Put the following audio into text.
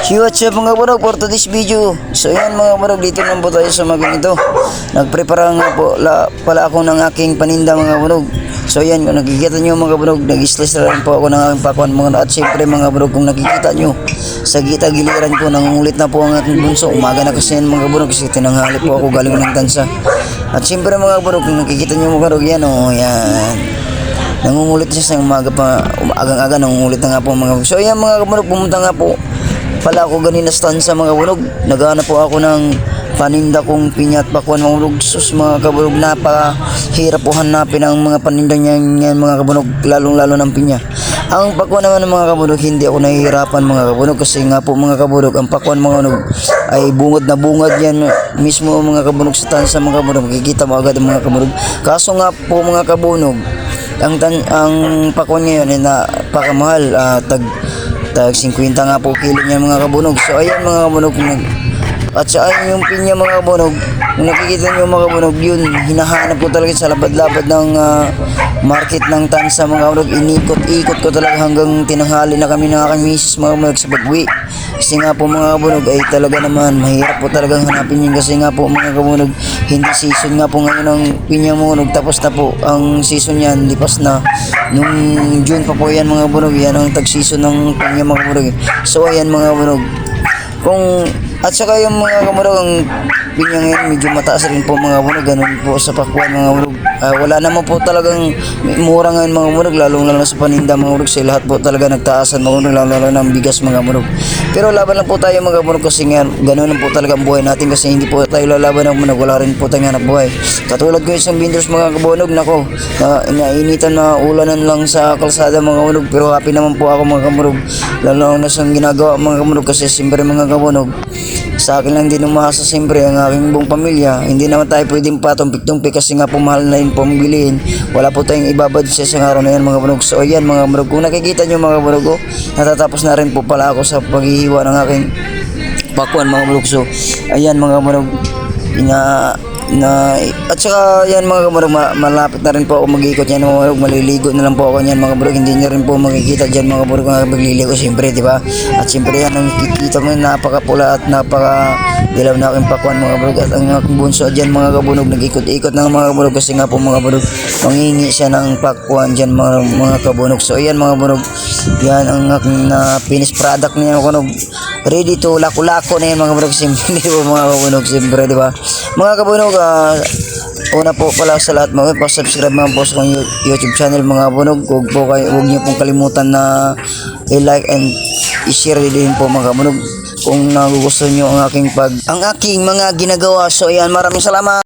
So what's up mga barog for today's video. So yan mga barog dito naman po tayo sa mga ganito. Nagprepara nga po la, pala ako ng aking paninda mga barog So yan kung nakikita nyo mga barog Nag-slice na po ako ng aking pakuan mga At syempre mga barog kung nakikita nyo Sa gita giliran ko nangungulit na po ang aking bunso. Umaga na kasi yan mga barog Kasi tinanghali po ako galing ng tansa. At syempre mga barog kung nakikita nyo mga barog Yan o yan. Nangungulit siya sa umaga pa, umagang-aga nangungulit na nga po mga So ayan mga kabunog, pumunta nga po pala ako ganina sa tansa mga kabunog. Naghanap po ako ng paninda kong pinya at pakuan mga kabunog. Sus mga kabunog, napakahirap po hanapin ang mga paninda niyan yan mga kabunog, lalong-lalo ng pinya. Ang pakuan naman ng mga kabunog, hindi ako nahihirapan mga kabunog kasi nga po mga kabunog, ang pakuan mga kabunog ay bungad na bungad yan mismo mga kabunog sa tansa mga kabunog. Makikita mo agad ang mga kabunog. Kaso nga po mga kabunog, ang tan ang pakwan ngayon ay napakamahal ah, tag tag 50 nga po kilo niya mga kabunog. So ayan mga kabunog nag at sa ayan yung pinya mga kabunog kung nakikita niyo mga kabunog yun hinahanap ko talaga sa labad-labad ng ah, market ng tansa mga kabunog. Inikot-ikot ko talaga hanggang tinanghali na kami ng aking misis mga kabunog sa pag-uwi kasi nga po mga kabunog ay talaga naman mahirap po talagang hanapin yun. Kasi nga po mga kabunog hindi season nga po ngayon ng pinya munog tapos na po ang season yan lipas na. Nung June pa po yan mga kabunog yan ang tag season ng pinya mga kabunog. So ayan mga kabunog. Kung at saka yung mga kabunog ang pinya ngayon medyo mataas rin po mga kabunog ganun po sa pakwan mga kabunog Ah, wala naman po talagang mura ngayon mga lalong lalo na sa paninda mga kabunog kasi lahat po talaga nagtaasan mga kabunog lalo lalo na ang bigas mga kabunog pero laban lang po tayo mga kabunog kasi nga ganun lang po talaga ang buhay natin kasi hindi po tayo lalaban ng kabunog wala rin po tayong hanap buhay. Katulad ko isang binders mga kabunog nako na inainitan na ulanan lang sa kalsada mga kabunog pero happy naman po ako mga kabunog lalo na sa ginagawa mga kabunog kasi siyempre mga kabunog sa akin lang din umasa siyempre ang aking buong pamilya. Hindi naman tayo pwedeng patumpik-tumpik kasi nga pumahal na yun ang bilihin. Wala po tayong ibabad sa isang araw na yan mga banog. So ayan mga banog, kung nakikita nyo mga banog, oh, natatapos na rin po pala ako sa paghihiwa ng aking pakuan mga banog. So ayan mga banog, ina na at saka yan mga kamarog ma- malapit na rin po ako mag-ikot yan mga kamarog maliligo na lang po ako yan mga kamarog hindi nyo rin po makikita dyan mga kamarog mga magliligo siyempre di ba? At siyempre yan ang kikita mo napakapula at napaka dilaw na aking pakuan mga kamarog at ang aking bunso dyan mga kabunog nag-ikot-ikot ng mga kabunog kasi nga po mga kabunog mangingi siya ng pakuan dyan mga, mga kabunog so ayan mga kabunog yan ang aking na finished product niya mga kabunog ready to lako-lako na yan mga kabunog. Siyempre ba mga kabunog? Siyempre di ba? Mga kabunog ah, una po pala sa lahat mga pa-subscribe mga po sa kong You- YouTube channel mga kabunog. Huwag po kayo huwag niyo pong kalimutan na i-like and i-share din po mga kabunog kung nagugustuhan niyo ang aking pag ang aking mga ginagawa. So ayan maraming salamat